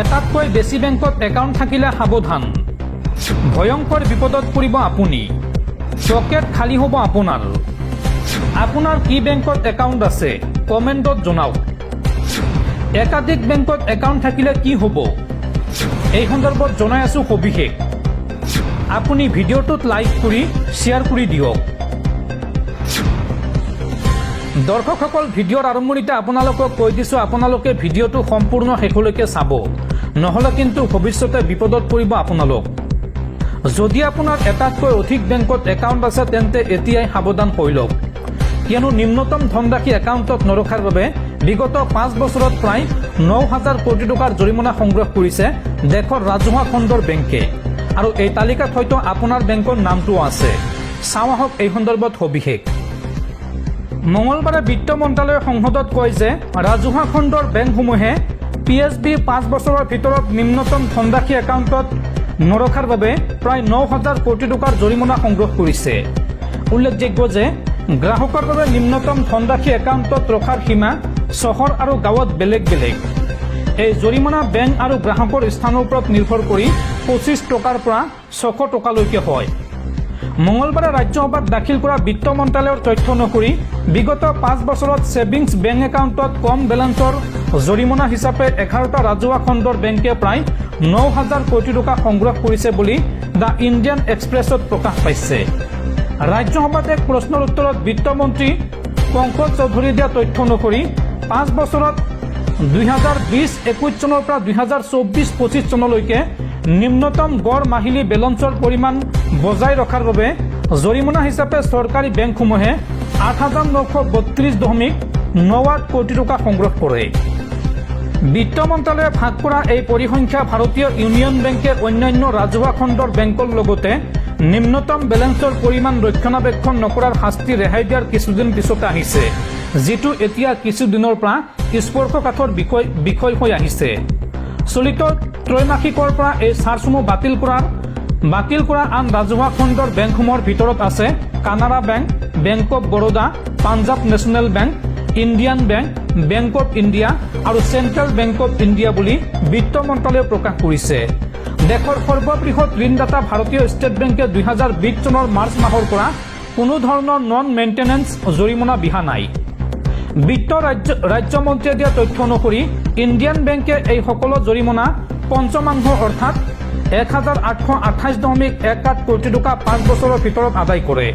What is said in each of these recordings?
এটাতকৈ বেছি বেংকত একাউণ্ট থাকিলে সাৱধান। ভয়ংকৰ বিপদত পৰিব আপুনি। পকেট খালী হ'ব আপোনাৰ। আপোনাৰ কি বেংকত একাউণ্ট আছে, কমেণ্টত জনাওক। একাধিক বেংকত একাউণ্ট থাকিলে কি হ'ব? এই সন্দৰ্ভত জনাই আছোঁ সবিশেষ। আপুনি ভিডিঅ'টোত লাইক কৰি, শ্বেয়াৰ কৰি দিয়ক। দৰ্শকসকল ভিডিঅ'ৰ আৰম্ভণিতে আপোনালোকক কৈ দিছোঁ, আপোনালোকে ভিডিঅ'টো সম্পূৰ্ণ শেষলৈকে চাব। নহ'লে কিন্তু ভৱিষ্যতে বিপদত পৰিব আপোনালোক। যদি আপোনাৰ এটাতকৈ অধিক বেংকত একাউণ্ট আছে, তেন্তে এতিয়াই সাৱধান হৈ লওক। কিয়নো নিম্নতম ধনৰাশি একাউণ্টত নৰখাৰ বাবে বিগত পাঁচ বছৰত প্ৰায় ন হাজাৰ কোটি টকাৰ জৰিমনা সংগ্ৰহ কৰিছে দেশৰ ৰাজহুৱা খণ্ডৰ বেংকে। আৰু এই তালিকাত হয়তো আপোনাৰ বেংকৰ নামটোও আছে। চাওঁ আহক এই সন্দৰ্ভত সবিশেষ। মঙলবাৰে বিত্ত মন্ত্ৰালয়ে সংসদত কয় যে ৰাজহুৱা খণ্ডৰ বেংকসমূহে পি এছ বিৰ পাঁচ বছৰৰ ভিতৰত নিম্নতম ধনৰাশি একাউণ্টত নৰখাৰ বাবে প্ৰায় ন হাজাৰ কোটি টকাৰ জৰিমনা সংগ্ৰহ কৰিছে। উল্লেখযোগ্য যে গ্ৰাহকৰ বাবে নিম্নতম ধনৰাশি একাউণ্টত ৰখাৰ সীমা চহৰ আৰু গাঁৱত বেলেগ বেলেগ। এই জৰিমনা বেংক আৰু গ্ৰাহকৰ স্থানৰ ওপৰত নিৰ্ভৰ কৰি পঁচিছ টকাৰ পৰা ছশ টকালৈকে হয়। মঙলবাৰে ৰাজ্যসভাত দাখিল কৰা বিত্ত মন্ত্ৰালয়ৰ তথ্য অনুসৰি, বিগত পাঁচ বছৰত ছেভিংছ বেংক একাউণ্টত কম বেলেঞ্চৰ জৰিমনা হিচাপে এঘাৰটা ৰাজহুৱা খণ্ডৰ বেংকে প্ৰায় ন হাজাৰ কোটি টকা সংগ্ৰহ কৰিছে বুলি দ্য ইণ্ডিয়ান এক্সপ্ৰেছত প্ৰকাশ পাইছে। ৰাজ্যসভাত এক প্ৰশ্নৰ উত্তৰত বিত্তমন্ত্ৰী পংকজ চৌধুৰীয়ে দিয়া তথ্য অনুসৰি, পাঁচ বছৰত দুহেজাৰ বিছ একৈছ চনৰ পৰা দুহেজাৰ চৌব্বিছ পঁচিছ চনলৈকে নিম্নতম গড় মাহিলী বেলেঞ্চৰ পৰিমাণ বজাই ৰখাৰ বাবে জৰিমনা হিচাপে চৰকাৰী বেংকসমূহে আঠ হাজাৰ নশ বত্ৰিছ দশমিক ন আঠ কোটি টকা সংগ্ৰহ কৰে। বিত্ত মন্ত্ৰালয়ে ভাগ কৰা এই পৰিসংখ্যা ভাৰতীয় ইউনিয়ন বেংকে অন্যান্য ৰাজহুৱা খণ্ডৰ বেংকৰ লগতে নিম্নতম বেলেঞ্চৰ পৰিমাণ ৰক্ষণাবেক্ষণ নকৰাৰ শাস্তি ৰেহাই দিয়াৰ কিছুদিন পিছতে আহিছে, যিটো এতিয়া কিছুদিনৰ পৰা স্পৰ্শকাতৰ বিষয় বিষয় হৈ আহিছে। চলিত ত্ৰৈমাসিকৰ পৰা এই চাৰ্জসমূহ বাতিল কৰাৰ, বাতিল কৰা আন ৰাজহুৱা খণ্ডৰ বেংকসমূহৰ ভিতৰত আছে Canara bank bank of Baroda Punjab national bank, Indian bank bank of India আৰু চেণ্ট্ৰেল বেংক অৱ ইণ্ডিয়া বুলি বিত্ত মন্ত্ৰালয়ে প্ৰকাশ কৰিছে। দেশৰ সৰ্ববৃহৎ ঋণদাতা ভাৰতীয় ষ্টেট বেংকে দুহেজাৰ বিছ চনৰ মাৰ্চ মাহৰ পৰা কোনো ধৰণৰ নন মেইনটেনেন্স জৰিমনা বিহা নাই। বিত্ত ৰাজ্য, ৰাজ্যমন্ত্ৰীয়ে দিয়া তথ্য অনুসৰি ইণ্ডিয়ান বেংকে এই সকলো জৰিমনা পঞ্চমাংশ অৰ্থাৎ এক হাজাৰ আঠশ আঠাইছ দশমিক এক আঠ কোটি টকা পাঁচ বছৰৰ ভিতৰত আদায় কৰে।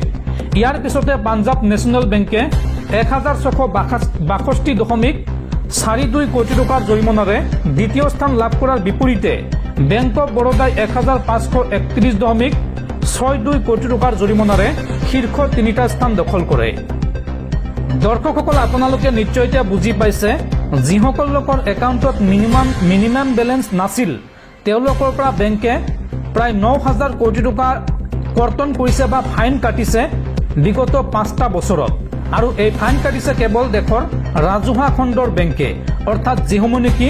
ইয়াৰ পিছতে পাঞ্জাৱ নেশ্যনেল বেংকে এক হাজাৰ ছশ বাষষ্ঠি দশমিক চাৰি দুই কোটি টকাৰ জৰিমনাৰে দ্বিতীয় স্থান লাভ কৰাৰ বিপৰীতে বেংক অৱ বৰোদাই এক হাজাৰ পাঁচশো একত্ৰিছ দশমিক ছয় দুই কোটি টকাৰ জৰিমনাৰে শীৰ্ষ তিনিটা স্থান দখল কৰে। দৰ্শকসকল, আপোনালোকে নিশ্চয় এতিয়া বুজি পাইছে যিসকল লোকৰ একাউণ্টত মিনিমাম মিনিমাম বেলেঞ্চ নাছিল, তেওঁলোকৰ পৰা বেংকে প্ৰায় ন হাজাৰ কোটি টকা কৰ্তন কৰিছে বা ফাইন কাটিছে বিগত পাঁচটা বছৰত। আৰু এই ফাইন কাটিছে কেৱল দেশৰ ৰাজহুৱা খণ্ডৰ বেংকে। অৰ্থাৎ যিসমূহ নেকি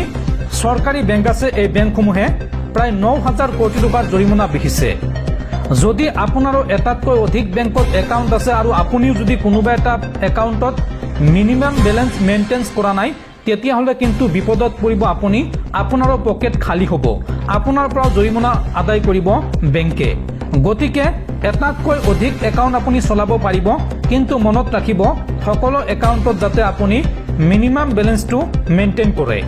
চৰকাৰী বেংক আছে, এই বেংকসমূহে প্ৰায় ন হাজাৰ কোটি টকাৰ জৰিমনা বিহিছে। যদি আপোনাৰো এটাতকৈ অধিক বেংকত একাউণ্ট আছে আৰু আপুনিও যদি কোনোবা এটা একাউণ্টত মিনিমাম বেলেঞ্চ মেইনটেনেন্স কৰা নাই তেতিয়াহ'লে কিন্তু বিপদত পৰিব আপুনি, আপোনাৰো পকেট খালী হ'ব। আপোনাৰ পৰা জৰিমনা আদায় কৰিব বেংকে। গতিকে, এটাতকৈ অধিক একাউণ্ট আপুনি চলাব পাৰিব, কিন্তু মনত ৰাখিব, সকলো একাউণ্টত যাতে আপুনি মিনিমাম বেলেঞ্চটো মেইনটেইন কৰে।